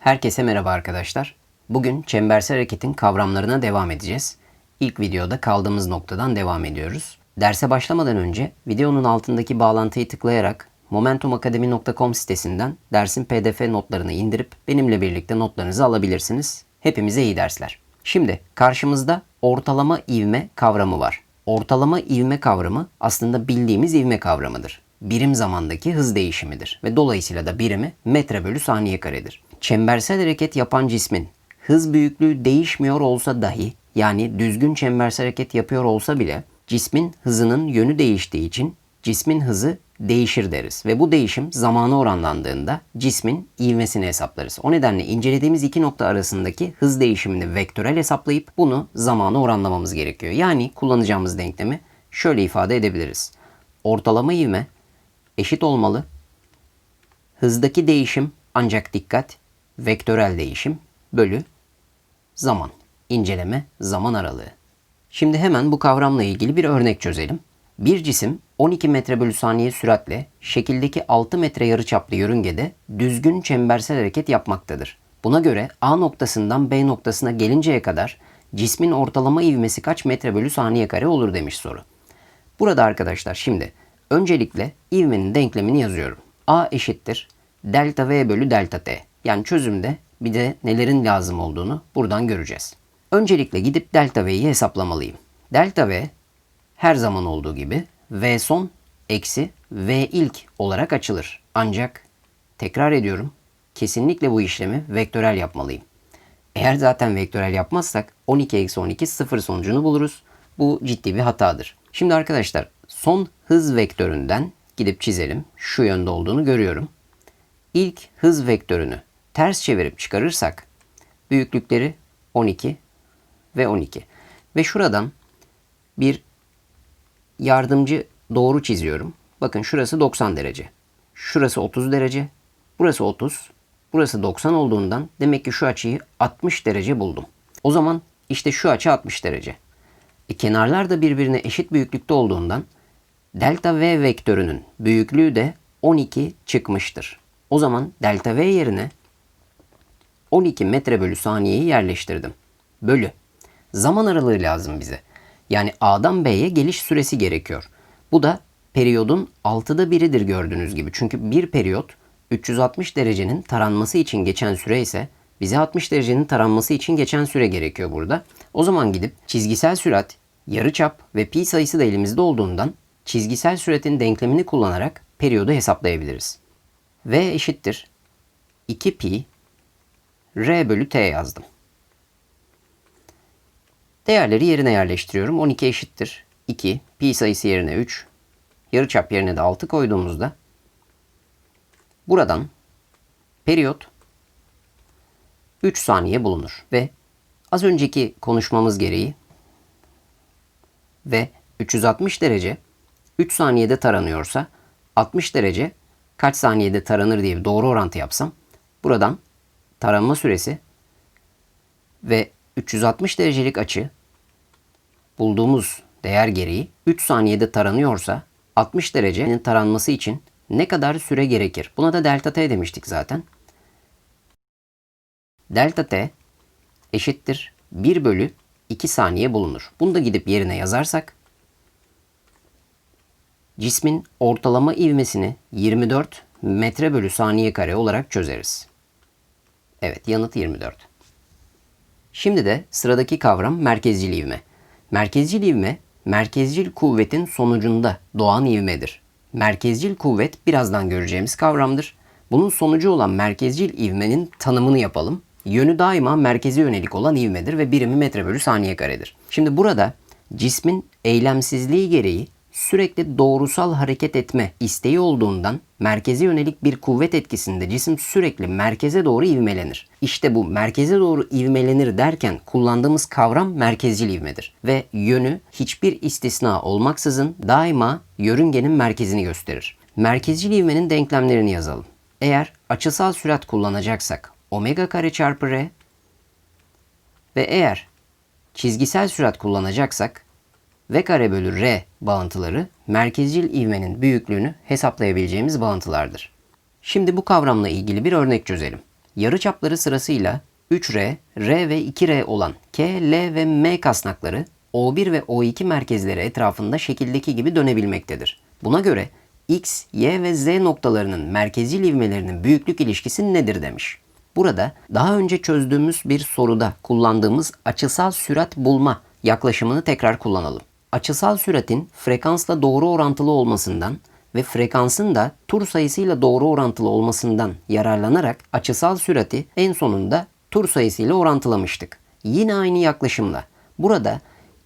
Herkese merhaba arkadaşlar. Bugün çembersel hareketin kavramlarına devam edeceğiz. İlk videoda kaldığımız noktadan devam ediyoruz. Derse başlamadan önce videonun altındaki bağlantıyı tıklayarak momentumakademi.com sitesinden dersin pdf notlarını indirip benimle birlikte notlarınızı alabilirsiniz. Hepimize iyi dersler. Şimdi karşımızda ortalama ivme kavramı var. Ortalama ivme kavramı aslında bildiğimiz ivme kavramıdır. Birim zamandaki hız değişimidir ve dolayısıyla da birimi metre bölü saniye karedir. Çembersel hareket yapan cismin hız büyüklüğü değişmiyor olsa dahi yani düzgün çembersel hareket yapıyor olsa bile cismin hızının yönü değiştiği için cismin hızı değişir deriz. Ve bu değişim zamana oranlandığında cismin ivmesini hesaplarız. O nedenle incelediğimiz iki nokta arasındaki hız değişimini vektörel hesaplayıp bunu zamana oranlamamız gerekiyor. Yani kullanacağımız denklemi şöyle ifade edebiliriz. Ortalama ivme eşit olmalı. Hızdaki değişim ancak dikkat vektörel değişim bölü zaman. İnceleme zaman aralığı. Şimdi hemen bu kavramla ilgili bir örnek çözelim. Bir cisim 12 metre bölü saniye süratle şekildeki 6 metre yarıçaplı yörüngede düzgün çembersel hareket yapmaktadır. Buna göre A noktasından B noktasına gelinceye kadar cismin ortalama ivmesi kaç metre bölü saniye kare olur demiş soru. Burada arkadaşlar şimdi öncelikle ivmenin denklemini yazıyorum. A eşittir delta V bölü delta T. Yani çözümde bir de nelerin lazım olduğunu buradan göreceğiz. Öncelikle gidip delta V'yi hesaplamalıyım. Delta V her zaman olduğu gibi V son eksi V ilk olarak açılır. Ancak tekrar ediyorum kesinlikle bu işlemi vektörel yapmalıyım. Eğer zaten vektörel yapmazsak 12 eksi 12 sıfır sonucunu buluruz. Bu ciddi bir hatadır. Şimdi arkadaşlar son hız vektöründen gidip çizelim. Şu yönde olduğunu görüyorum. İlk hız vektörünü ters çevirip çıkarırsak büyüklükleri 12 ve 12. Ve şuradan bir yardımcı doğru çiziyorum. Bakın şurası 90 derece. Şurası 30 derece. Burası 30. Burası 90 olduğundan demek ki şu açıyı 60 derece buldum. O zaman işte şu açı 60 derece. E, kenarlar da birbirine eşit büyüklükte olduğundan delta v vektörünün büyüklüğü de 12 çıkmıştır. O zaman delta v yerine 12 metre bölü saniyeyi yerleştirdim. Bölü. Zaman aralığı lazım bize. Yani A'dan B'ye geliş süresi gerekiyor. Bu da periyodun 6'da biridir gördüğünüz gibi. Çünkü bir periyot 360 derecenin taranması için geçen süre ise bize 60 derecenin taranması için geçen süre gerekiyor burada. O zaman gidip çizgisel sürat, yarıçap ve pi sayısı da elimizde olduğundan çizgisel süratin denklemini kullanarak periyodu hesaplayabiliriz. V eşittir 2 pi r bölü t yazdım. Değerleri yerine yerleştiriyorum. 12 eşittir 2, pi sayısı yerine 3, yarıçap yerine de 6 koyduğumuzda buradan periyot 3 saniye bulunur. Ve az önceki konuşmamız gereği ve 360 derece 3 saniyede taranıyorsa 60 derece kaç saniyede taranır diye bir doğru orantı yapsam buradan taranma süresi ve 360 derecelik açı bulduğumuz değer gereği 3 saniyede taranıyorsa 60 derecenin taranması için ne kadar süre gerekir? Buna da delta t demiştik zaten. Delta t eşittir 1 bölü 2 saniye bulunur. Bunu da gidip yerine yazarsak cismin ortalama ivmesini 24 metre bölü saniye kare olarak çözeriz. Evet yanıt 24. Şimdi de sıradaki kavram merkezcil ivme. Merkezcil ivme, merkezcil kuvvetin sonucunda doğan ivmedir. Merkezcil kuvvet birazdan göreceğimiz kavramdır. Bunun sonucu olan merkezcil ivmenin tanımını yapalım. Yönü daima merkeze yönelik olan ivmedir ve birimi metre bölü saniye karedir. Şimdi burada cismin eylemsizliği gereği sürekli doğrusal hareket etme isteği olduğundan merkeze yönelik bir kuvvet etkisinde cisim sürekli merkeze doğru ivmelenir. İşte bu merkeze doğru ivmelenir derken kullandığımız kavram merkezcil ivmedir ve yönü hiçbir istisna olmaksızın daima yörüngenin merkezini gösterir. Merkezcil ivmenin denklemlerini yazalım. Eğer açısal sürat kullanacaksak omega kare çarpı r ve eğer çizgisel sürat kullanacaksak V kare bölü R bağıntıları merkezcil ivmenin büyüklüğünü hesaplayabileceğimiz bağıntılardır. Şimdi bu kavramla ilgili bir örnek çözelim. Yarıçapları sırasıyla 3R, R ve 2R olan K, L ve M kasnakları O1 ve O2 merkezleri etrafında şekildeki gibi dönebilmektedir. Buna göre X, Y ve Z noktalarının merkezcil ivmelerinin büyüklük ilişkisi nedir demiş. Burada daha önce çözdüğümüz bir soruda kullandığımız açısal sürat bulma yaklaşımını tekrar kullanalım. Açısal süratin frekansla doğru orantılı olmasından ve frekansın da tur sayısıyla doğru orantılı olmasından yararlanarak açısal sürati en sonunda tur sayısıyla orantılamıştık. Yine aynı yaklaşımla burada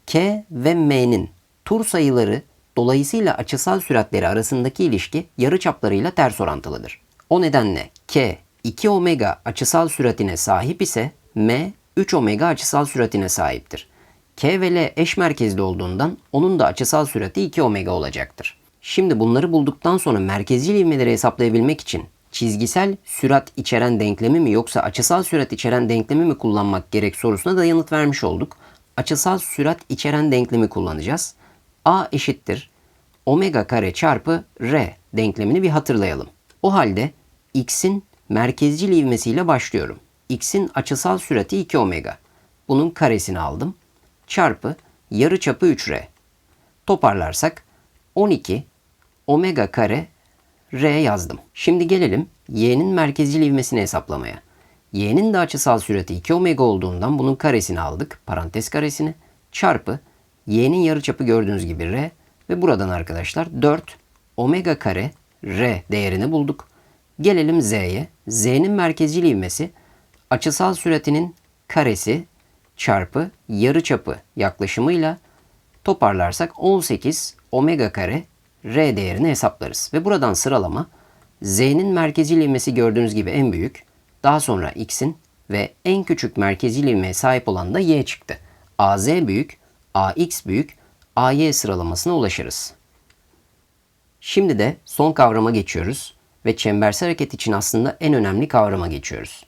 K ve M'nin tur sayıları dolayısıyla açısal süratleri arasındaki ilişki yarıçaplarıyla ters orantılıdır. O nedenle K 2 omega açısal süratine sahip ise M 3 omega açısal süratine sahiptir. K ve L eş merkezli olduğundan onun da açısal sürati 2 omega olacaktır. Şimdi bunları bulduktan sonra merkezcil ivmeleri hesaplayabilmek için çizgisel sürat içeren denklemi mi yoksa açısal sürat içeren denklemi mi kullanmak gerek sorusuna da yanıt vermiş olduk. Açısal sürat içeren denklemi kullanacağız. A eşittir omega kare çarpı R denklemini bir hatırlayalım. O halde x'in merkezcil ivmesiyle başlıyorum. x'in açısal sürati 2 omega. Bunun karesini aldım. Çarpı yarı çapı 3R. Toparlarsak 12 omega kare R yazdım. Şimdi gelelim y'nin merkezcil ivmesini hesaplamaya. y'nin de açısal sürati 2 omega olduğundan bunun karesini aldık. Parantez karesini. Çarpı y'nin yarıçapı gördüğünüz gibi R ve buradan arkadaşlar 4 omega kare R değerini bulduk. Gelelim Z'ye. Z'nin merkezcil ivmesi açısal süratinin karesi çarpı yarıçapı yaklaşımıyla toparlarsak 18 omega kare R değerini hesaplarız. Ve buradan sıralama Z'nin merkezcil ivmesi gördüğünüz gibi en büyük. Daha sonra X'in ve en küçük merkezcil ivmeye sahip olan da Y çıktı. AZ büyük, AX büyük, AY sıralamasına ulaşırız. Şimdi de son kavrama geçiyoruz ve çembersel hareket için aslında en önemli kavrama geçiyoruz.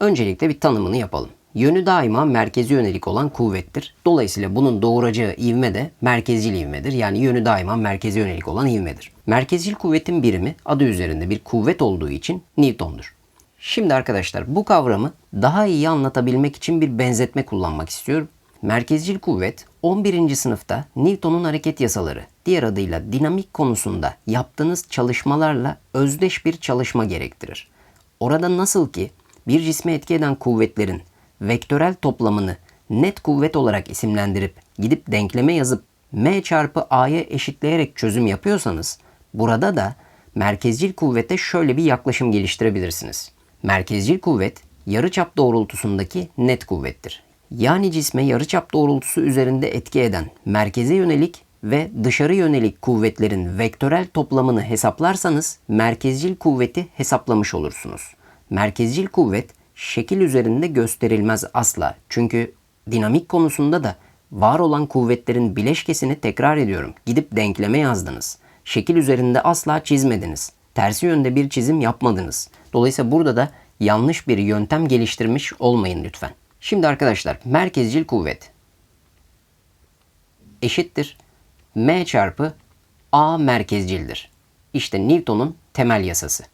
Öncelikle bir tanımını yapalım. Yönü daima merkezi yönelik olan kuvvettir. Dolayısıyla bunun doğuracağı ivme de merkezcil ivmedir. Yani yönü daima merkezi yönelik olan ivmedir. Merkezcil kuvvetin birimi adı üzerinde bir kuvvet olduğu için Newton'dur. Şimdi arkadaşlar bu kavramı daha iyi anlatabilmek için bir benzetme kullanmak istiyorum. Merkezcil kuvvet 11. sınıfta Newton'un hareket yasaları, diğer adıyla dinamik konusunda yaptığınız çalışmalarla özdeş bir çalışma gerektirir. Orada nasıl ki bir cisme etki eden kuvvetlerin vektörel toplamını net kuvvet olarak isimlendirip gidip denkleme yazıp m çarpı a'ya eşitleyerek çözüm yapıyorsanız burada da merkezcil kuvvete şöyle bir yaklaşım geliştirebilirsiniz. Merkezcil kuvvet yarıçap doğrultusundaki net kuvvettir. Yani cisme yarıçap doğrultusu üzerinde etki eden merkeze yönelik ve dışarı yönelik kuvvetlerin vektörel toplamını hesaplarsanız merkezcil kuvveti hesaplamış olursunuz. Merkezcil kuvvet şekil üzerinde gösterilmez asla. Çünkü dinamik konusunda da var olan kuvvetlerin bileşkesini tekrar ediyorum. Gidip denkleme yazdınız. Şekil üzerinde asla çizmediniz. Tersi yönde bir çizim yapmadınız. Dolayısıyla burada da yanlış bir yöntem geliştirmiş olmayın lütfen. Şimdi arkadaşlar merkezcil kuvvet eşittir m çarpı a merkezcildir. İşte Newton'un temel yasası.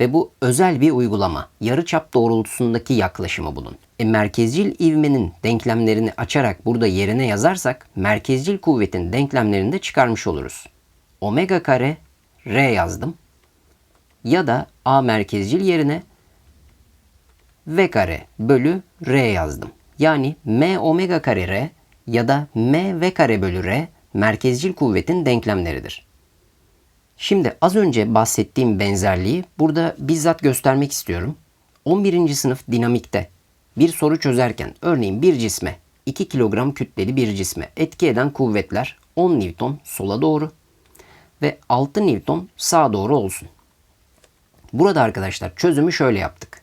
Ve bu özel bir uygulama. Yarıçap doğrultusundaki yaklaşımı bunun. E, merkezcil ivmenin denklemlerini açarak burada yerine yazarsak merkezcil kuvvetin denklemlerini de çıkarmış oluruz. Omega kare R yazdım. Ya da A merkezcil yerine V kare bölü R yazdım. Yani M omega kare R ya da M V kare bölü R merkezcil kuvvetin denklemleridir. Şimdi az önce bahsettiğim benzerliği burada bizzat göstermek istiyorum. 11. sınıf dinamikte bir soru çözerken örneğin bir cisme 2 kilogram kütleli bir cisme etki eden kuvvetler 10 Newton sola doğru ve 6 Newton sağa doğru olsun. Burada arkadaşlar çözümü şöyle yaptık.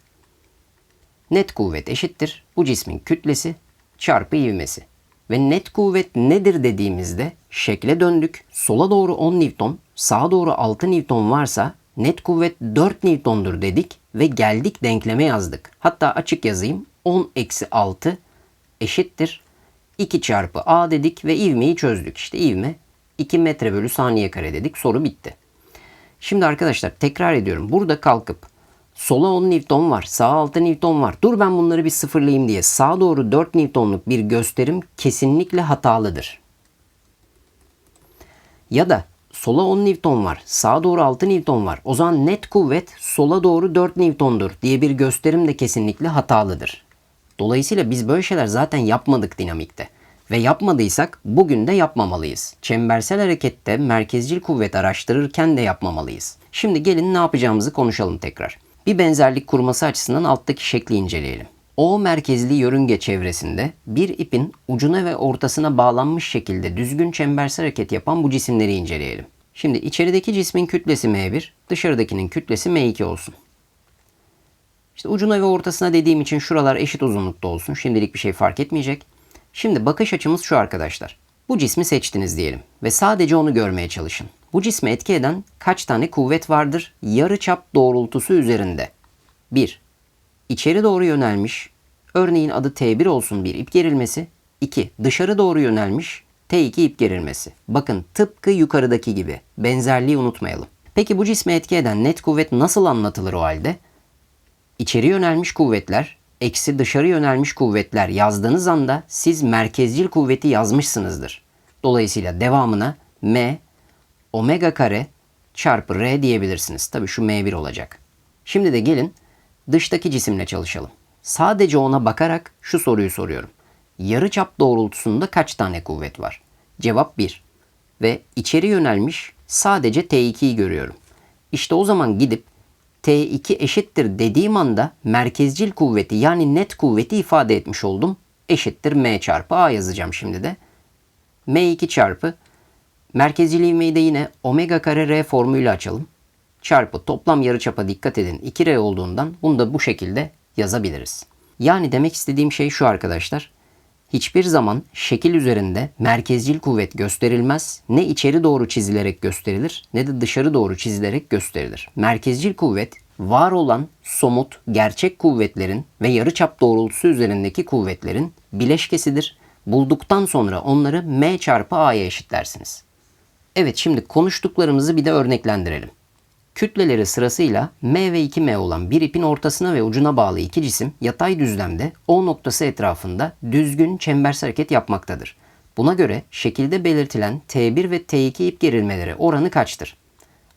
Net kuvvet eşittir bu cismin kütlesi çarpı ivmesi. Ve net kuvvet nedir dediğimizde şekle döndük. Sola doğru 10 Newton, sağa doğru 6 Newton varsa net kuvvet 4 Newton'dur dedik ve geldik denkleme yazdık. Hatta açık yazayım. 10 eksi 6 eşittir 2 çarpı a dedik ve ivmeyi çözdük. İşte ivme 2 metre bölü saniye kare dedik. Soru bitti. Şimdi arkadaşlar tekrar ediyorum. Burada kalkıp sola 10 Newton var, sağa 6 Newton var. Dur ben bunları bir sıfırlayayım diye sağa doğru 4 Newton'luk bir gösterim kesinlikle hatalıdır. Ya da sola 10 Newton var, sağa doğru 6 Newton var. O zaman net kuvvet sola doğru 4 Newton'dur diye bir gösterim de kesinlikle hatalıdır. Dolayısıyla biz böyle şeyler zaten yapmadık dinamikte. Ve yapmadıysak bugün de yapmamalıyız. Çembersel harekette merkezcil kuvvet araştırırken de yapmamalıyız. Şimdi gelin ne yapacağımızı konuşalım tekrar. Bir benzerlik kurması açısından alttaki şekli inceleyelim. O merkezli yörünge çevresinde bir ipin ucuna ve ortasına bağlanmış şekilde düzgün çembersel hareket yapan bu cisimleri inceleyelim. Şimdi içerideki cismin kütlesi M1, dışarıdakinin kütlesi M2 olsun. İşte ucuna ve ortasına dediğim için şuralar eşit uzunlukta olsun. Şimdilik bir şey fark etmeyecek. Şimdi bakış açımız şu arkadaşlar. Bu cismi seçtiniz diyelim ve sadece onu görmeye çalışın. Bu cisme etki eden kaç tane kuvvet vardır yarıçap doğrultusu üzerinde? 1. İçeri doğru yönelmiş, örneğin adı T1 olsun bir ip gerilmesi. 2. Dışarı doğru yönelmiş, T2 ip gerilmesi. Bakın tıpkı yukarıdaki gibi. Benzerliği unutmayalım. Peki bu cisme etki eden net kuvvet nasıl anlatılır o halde? İçeri yönelmiş kuvvetler, eksi dışarı yönelmiş kuvvetler yazdığınız anda siz merkezcil kuvveti yazmışsınızdır. Dolayısıyla devamına M omega kare çarpı R diyebilirsiniz. Tabi şu M1 olacak. Şimdi de gelin dıştaki cisimle çalışalım. Sadece ona bakarak şu soruyu soruyorum. Yarıçap doğrultusunda kaç tane kuvvet var? Cevap 1. Ve içeri yönelmiş sadece T2'yi görüyorum. İşte o zaman gidip T2 eşittir dediğim anda merkezcil kuvveti yani net kuvveti ifade etmiş oldum. Eşittir M çarpı A yazacağım şimdi de. M2 çarpı merkezcil ivmeyi de yine omega kare R formuyla açalım. Çarpı toplam yarıçapa dikkat edin 2R olduğundan bunu da bu şekilde yazabiliriz. Yani demek istediğim şey şu arkadaşlar. Hiçbir zaman şekil üzerinde merkezcil kuvvet gösterilmez. Ne içeri doğru çizilerek gösterilir ne de dışarı doğru çizilerek gösterilir. Merkezcil kuvvet var olan somut, gerçek kuvvetlerin ve yarıçap doğrultusu üzerindeki kuvvetlerin bileşkesidir. Bulduktan sonra onları m çarpı a'ya eşitlersiniz. Evet şimdi konuştuklarımızı bir de örneklendirelim. Kütleleri sırasıyla M ve 2M olan bir ipin ortasına ve ucuna bağlı iki cisim yatay düzlemde O noktası etrafında düzgün çembersel hareket yapmaktadır. Buna göre şekilde belirtilen T1 ve T2 ip gerilmeleri oranı kaçtır?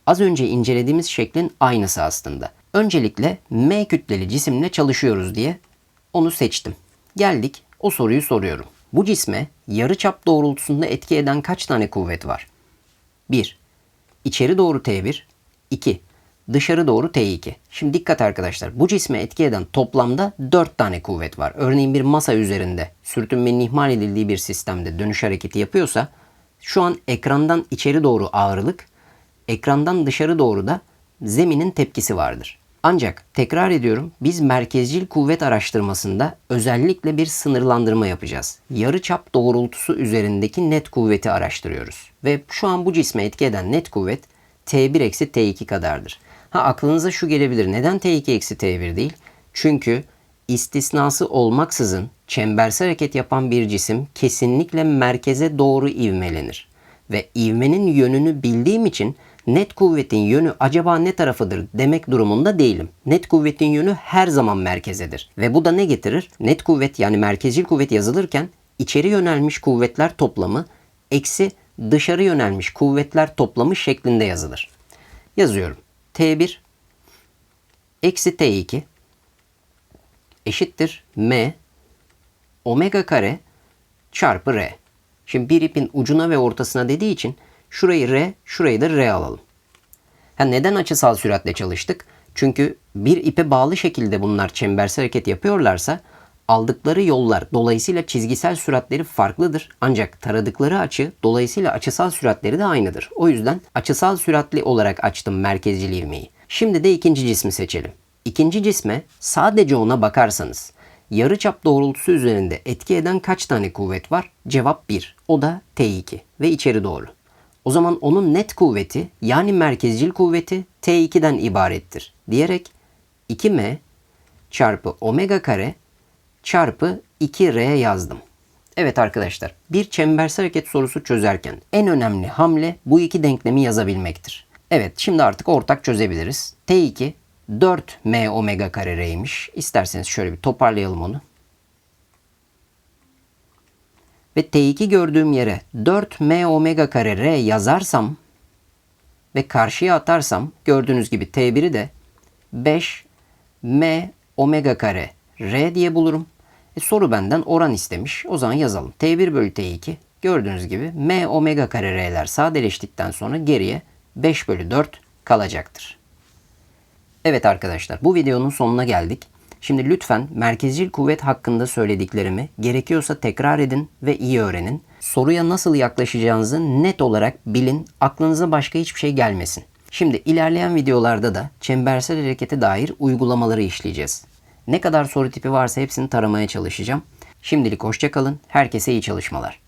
Az önce incelediğimiz şeklin aynısı aslında. Öncelikle M kütleli cisimle çalışıyoruz diye onu seçtim. Geldik o soruyu soruyorum. Bu cisme yarıçap doğrultusunda etki eden kaç tane kuvvet var? 1. İçeri doğru T1, 2. Dışarı doğru T2. Şimdi dikkat arkadaşlar. Bu cisme etki eden toplamda 4 tane kuvvet var. Örneğin bir masa üzerinde sürtünmenin ihmal edildiği bir sistemde dönüş hareketi yapıyorsa şu an ekrandan içeri doğru ağırlık, ekrandan dışarı doğru da zeminin tepkisi vardır. Ancak tekrar ediyorum biz merkezcil kuvvet araştırmasında özellikle bir sınırlandırma yapacağız. Yarı çap doğrultusu üzerindeki net kuvveti araştırıyoruz. Ve şu an bu cisme etki eden net kuvvet T1 eksi T2 kadardır. Ha aklınıza şu gelebilir. Neden T2 eksi T1 değil? Çünkü istisnası olmaksızın çembersel hareket yapan bir cisim kesinlikle merkeze doğru ivmelenir. Ve ivmenin yönünü bildiğim için net kuvvetin yönü acaba ne tarafıdır demek durumunda değilim. Net kuvvetin yönü her zaman merkezedir. Ve bu da ne getirir? Net kuvvet yani merkezcil kuvvet yazılırken içeri yönelmiş kuvvetler toplamı eksi dışarı yönelmiş kuvvetler toplamı şeklinde yazılır. Yazıyorum. T1 eksi T2 eşittir M omega kare çarpı R. Şimdi bir ipin ucuna ve ortasına dediği için şurayı R, şurayı da R alalım. Ha neden açısal süratle çalıştık? Çünkü bir ipe bağlı şekilde bunlar çembersel hareket yapıyorlarsa aldıkları yollar dolayısıyla çizgisel süratleri farklıdır. Ancak taradıkları açı dolayısıyla açısal süratleri de aynıdır. O yüzden açısal süratli olarak açtım merkezcil ivmeyi. Şimdi de ikinci cismi seçelim. İkinci cisme sadece ona bakarsanız yarıçap doğrultusu üzerinde etki eden kaç tane kuvvet var? Cevap 1. O da T2 ve içeri doğru. O zaman onun net kuvveti yani merkezcil kuvveti T2'den ibarettir diyerek 2m çarpı omega kare çarpı 2R yazdım. Evet arkadaşlar, bir çembersel hareket sorusu çözerken en önemli hamle bu iki denklemi yazabilmektir. Evet, şimdi artık ortak çözebiliriz. T2 4m omega kare r'ymiş. İsterseniz şöyle bir toparlayalım onu. Ve T2 gördüğüm yere 4m omega kare r yazarsam ve karşıya atarsam gördüğünüz gibi T1'i de 5 m omega kare r diye bulurum. E, soru benden oran istemiş. O zaman yazalım. T1 bölü T2 gördüğünüz gibi m omega kare r'ler sadeleştikten sonra geriye 5 bölü 4 kalacaktır. Evet arkadaşlar bu videonun sonuna geldik. Şimdi lütfen merkezcil kuvvet hakkında söylediklerimi gerekiyorsa tekrar edin ve iyi öğrenin. Soruya nasıl yaklaşacağınızı net olarak bilin. Aklınıza başka hiçbir şey gelmesin. Şimdi ilerleyen videolarda da çembersel harekete dair uygulamaları işleyeceğiz. Ne kadar soru tipi varsa hepsini taramaya çalışacağım. Şimdilik hoşçakalın. Herkese iyi çalışmalar.